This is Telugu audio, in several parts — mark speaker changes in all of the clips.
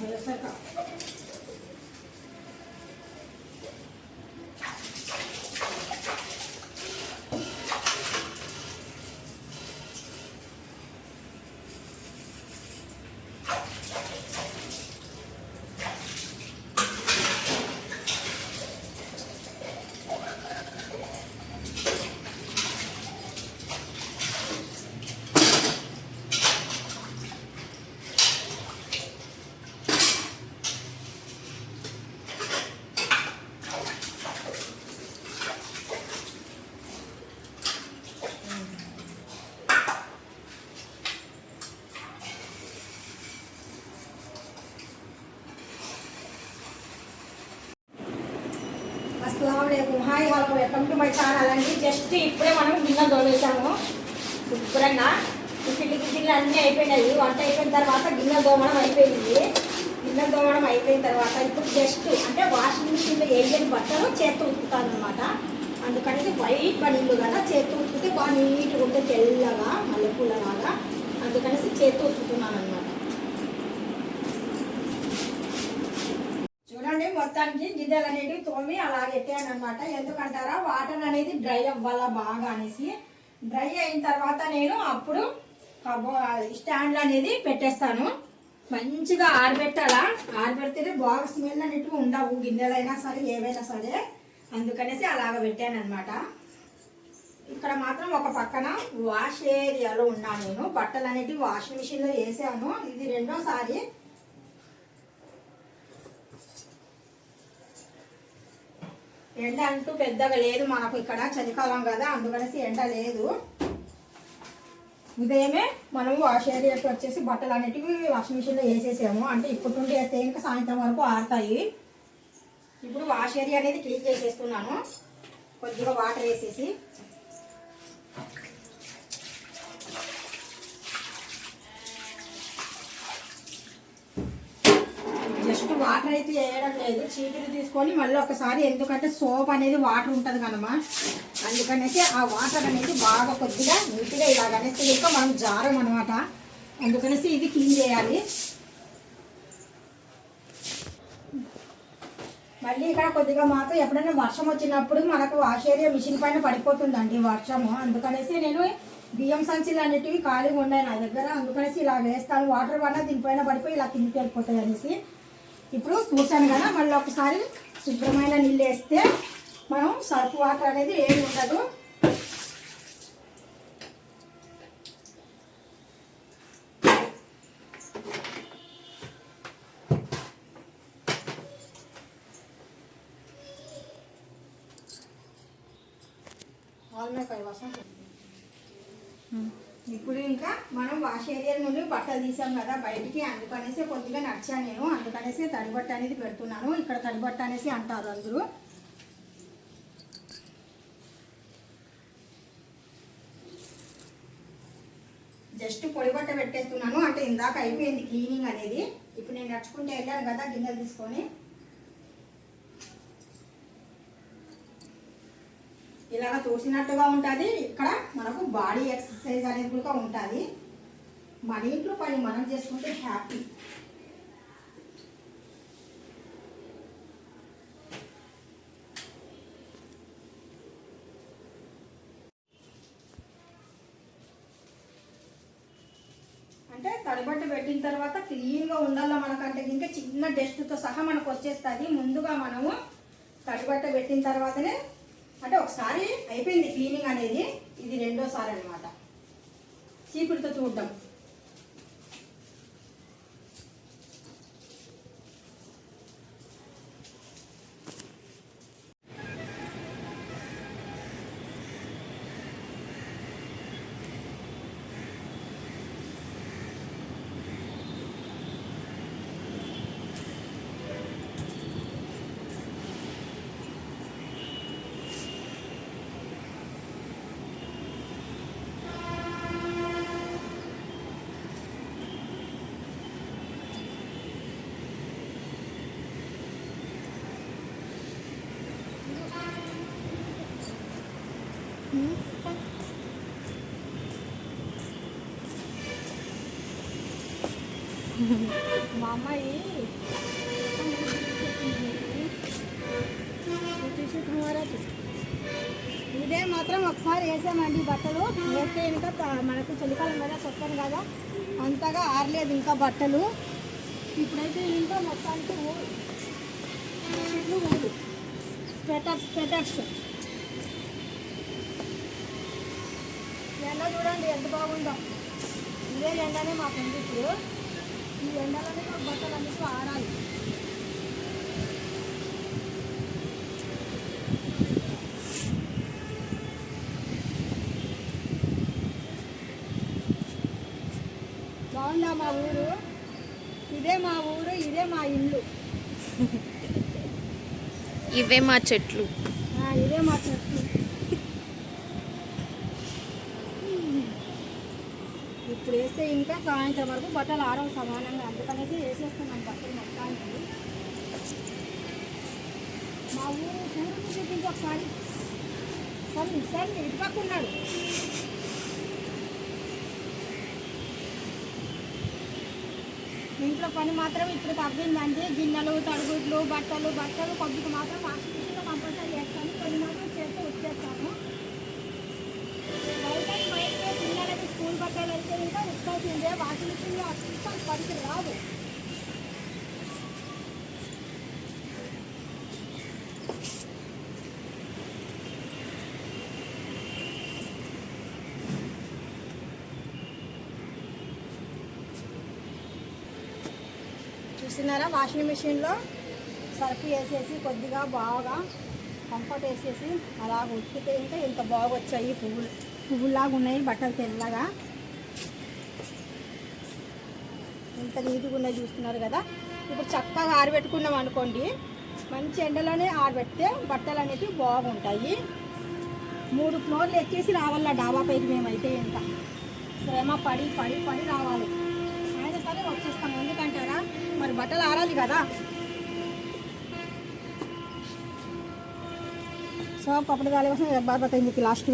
Speaker 1: 还有三个 అస్సలం hi hello welcome to my channel అండి జస్ట్ ఇప్పుడే మనం గిన్నె తోమేసాము శుభ్రంగా. ఈ పిల్లి అన్నీ అయిపోయినాయి. వంట అయిపోయిన తర్వాత గిన్నె దోమడం అయిపోయింది. గిన్నె దోమడం అయిపోయిన తర్వాత ఇప్పుడు జస్ట్ అంటే వాషింగ్ మిషన్లో వేయని బట్టలు చేత్తో ఉతుకుతాను అనమాట అందుకనేసి వైట్ పనిళ్ళు కదా చేత్తో ఉతికితే బాగా నీట్గా ఉంటే తెల్లగా మల్లెపూలలాగా. అందుకనేసి చేత్తో ఉతుకుతున్నాను అనమాట చూడండి మొత్తానికి గిద్దెలు అనేవి తోమి అలా పెట్టాను అనమాట ఎందుకంటారా? వాటర్ అనేది డ్రై అవ్వాలా బాగా అనేసి. డ్రై అయిన తర్వాత నేను అప్పుడు స్టాండ్ అనేది పెట్టేస్తాను. మంచిగా ఆరబెట్టాలా? ఆరబెడితేనే బాగా స్మెల్ అనేటివి ఉండవు. గిన్నెలైనా సరే ఏవైనా సరే. అందుకనేసి అలాగ పెట్టాను అనమాట ఇక్కడ మాత్రం ఒక పక్కన వాష్ ఏరియాలో ఉన్నాను నేను. బట్టలు అనేటివి వాషింగ్ మిషన్లో వేసాను. ఇది రెండోసారి ఎండ అంటూ పెద్దగా లేదు. మనకు ఇక్కడ చలికాలం కదా అందుకనేసి ఎండ లేదు. ఉదయమే మనం వాష్ ఏరియాకి వచ్చేసి బట్టలు అనేటివి వాషింగ్ మిషన్లో వేసేసాము. అంటే ఇప్పుడు నుండి వేస్తే ఇంకా సాయంత్రం వరకు ఆరుతాయి. ఇప్పుడు వాష్ ఏరియా అనేది క్లీన్ చేసేస్తున్నాను. కొద్దిగా వాటర్ వేసేసి జస్ట్ వాటర్ అయితే వేయడం లేదు. చీపులు తీసుకొని మళ్ళీ ఒకసారి ఎందుకంటే సోప్ అనేది వాటర్ ఉంటుంది కనమా అందుకనేసి ఆ వాటర్ అనేది బాగా కొద్దిగా నీట్గా ఇలాగ అనేసి ఇంకా మనం జారం అనమాట అందుకనేసి ఇది క్లీన్ చేయాలి. మళ్ళీ ఇక్కడ కొద్దిగా మాకు ఎప్పుడైనా వర్షం వచ్చినప్పుడు మనకు వాష్ ఏరియా మిషన్ పైన పడిపోతుందండి వర్షము. అందుకనేసి నేను బియ్యం సంచులు అనేటివి ఖాళీగా ఉన్నాయి నా దగ్గర. అందుకనేసి ఇలా వేస్తాను. వాటర్ పడినా దీనిపైన పడిపోయి ఇలా కిందికి వెళ్ళిపోతాయి అనేసి. ఇప్పుడు చూసాను కదా మళ్ళీ ఒకసారి శుభ్రమైన నీళ్ళు వేస్తే మనం సర్ఫ్ వాటర్ అనేది ఏమి ఉండదు. ఆల్మే వసం ఇప్పుడు ఇంకా మనం వాష్ ఏరియా నుండి బట్టలు తీసాం కదా బయటికి అందుకనేసి కొద్దిగా నడిచాను నేను. అందుకనేసి తడిబట్ట అనేది పెడుతున్నాను. ఇక్కడ తడిబట్ట అనేసి అంటారు అందరూ. జస్ట్ పొడి బట్ట పెట్టేస్తున్నాను. అంటే ఇందాక అయిపోయింది క్లీనింగ్ అనేది. ఇప్పుడు నేను నడుచుకుంటే వెళ్ళాను కదా గిన్నెలు తీసుకొని. ఇలాగ తోసినట్టుగా ఉంటుంది. ఇక్కడ మనకు బాడీ ఎక్సర్సైజ్ అనేది కూడా ఉంటుంది. మన ఇంట్లో పని మనం చేసుకుంటే హ్యాపీ. అంటే తడిబట్ట పెట్టిన తర్వాత క్లీన్గా ఉండాలి మనకంటే ఇంకా చిన్న డస్ట్తో సహా మనకు వచ్చేస్తుంది. ముందుగా మనము తడిబట్ట పెట్టిన తర్వాతనే అంటే ఒకసారి అయిపోయింది క్లీనింగ్ అనేది. ఇది రెండోసారి అనమాట చీపుడితో చూడడం. మా అమ్మాయి ఇదే మాత్రం ఒకసారి వేసామండి బట్టలు. వేస్తే ఇంకా మనకు చలికాలం కదా చెప్పాను కదా. అంతగా ఆరలేదు ఇంకా బట్టలు. ఇప్పుడైతే ఇంకా మొత్తానికి చెట్లు ఊరు. Sweaters sweaters. ఎండ చూడండి ఎంత బాగుందో. ఇదే ఎండనే మాకు ఉంది ఇప్పుడు. ఎండలోనే మాకు బట్టలు అన్నిటి ఆరాలి బాగుందా మా ఊరు? ఇదే మా ఊరు ఇదే మా ఇల్లు.
Speaker 2: ఇవే మా చెట్లు.
Speaker 1: ఇదే మా చెట్టు ఇప్పుడు వేస్తే ఇంకా సాయంత్రం వరకు బట్టలు ఆరవు సమానంగా అందుకనేసి వేసేస్తున్నాం బట్టలు మొత్తానికి. మా ఊరు సూర్యుడు చూపించి ఒకసారి సరే సరే ఇటు ఇంట్లో పని మాత్రం ఇప్పుడు తగ్గిందండి. గిన్నెలు తడుగుడ్లు బట్టలు బట్టలు కొద్దిగా మాత్రం వాషింగ్ మిషన్లో కంపల్సరీ చేస్తాను. కొన్ని మాత్రం చేస్తే వచ్చేస్తాను. స్కూల్ బట్టలు వెళ్తే ఇంకా ఉత్తాల్సిందే వాషింగ్ మిషన్లో అస్సలు పనికి రాదు. చూస్తున్నారా? వాషింగ్ మిషన్లో సర్ఫ్ వేసేసి కొద్దిగా బాగా కంఫర్ట్ వేసేసి అలా ఉతికితే ఇంకా ఇంత బాగా వచ్చాయి పువ్వులు. పువ్వులాగా ఉన్నాయి బట్టలు తెల్లగా. ఎంత నీట్గా ఉన్నాయి చూస్తున్నారు కదా. ఇప్పుడు చక్కగా ఆరబెట్టుకున్నాం అనుకోండి మంచి ఎండలోనే ఆరబెడితే బట్టలు అనేవి బాగుంటాయి. మూడు ఫ్లోర్లు ఎక్కేసి రావాల డాబా పైకి మేమైతే ఎంత శ్రమ పడి పడి పడి రావాలి. అయినా సరే వచ్చేస్తాం. ఎందుకంటారా? మరి బట్టలు ఆరాలి కదా. సో పప్పుడు దాని కోసం బాగా బతాయి మీకు లాస్ట్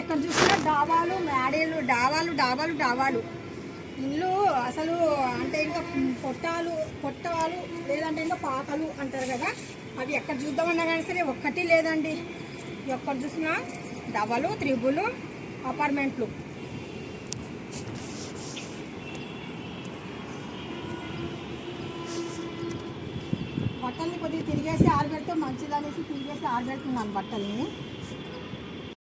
Speaker 1: ఎక్కడ చూసినా డాబాలు మేడేలు డాబాలు డాబాలు డాబాలు. ఇల్లు అసలు అంటే ఇంకా పొట్టాలు పొట్టాలు లేదంటే ఇంకా పాకలు అంటారు కదా. అవి ఎక్కడ చూద్దామన్నా కానీ సరే ఒక్కటి లేదండి. ఎక్కడ చూసినా డబలు త్రిబులు అపార్ట్మెంట్లు బట్టల్ని కొద్దిగా తిరిగేసి ఆరబెడితే మంచిదనేసి తిరిగేసి ఆరబెడుతున్నాను బట్టల్ని.